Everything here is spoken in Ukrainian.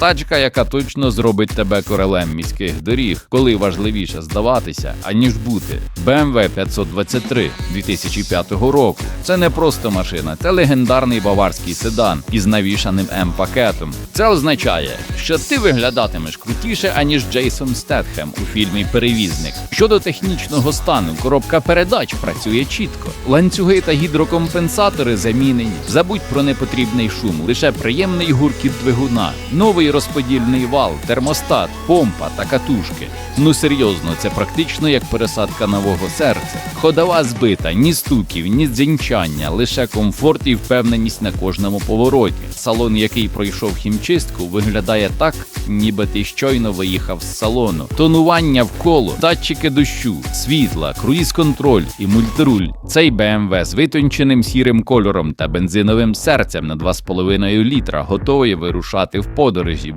Тачка, яка точно зробить тебе королем міських доріг, коли важливіше здаватися, аніж бути. BMW 523 2005 року. Це не просто машина, це легендарний баварський седан із навішаним М-пакетом. Це означає, що ти виглядатимеш крутіше, аніж Джейсон Стетхем у фільмі Перевізник. Щодо технічного стану, коробка передач працює чітко. Ланцюги та гідрокомпенсатори замінені. Забудь про непотрібний шум, лише приємний гуркіт двигуна, новий розподільний вал, термостат, помпа та катушки. Ну серйозно, це практично як пересадка нового серця. Ходова збита, ні стуків, ні дзінчання, лише комфорт і впевненість на кожному повороті. Салон, який пройшов хімчистку, виглядає так, ніби ти щойно виїхав з салону. Тонування вколо, датчики дощу, світла, круїз-контроль і мультируль. Цей BMW з витонченим сірим кольором та бензиновим серцем на 2,5 літра готовий вирушати в подорожі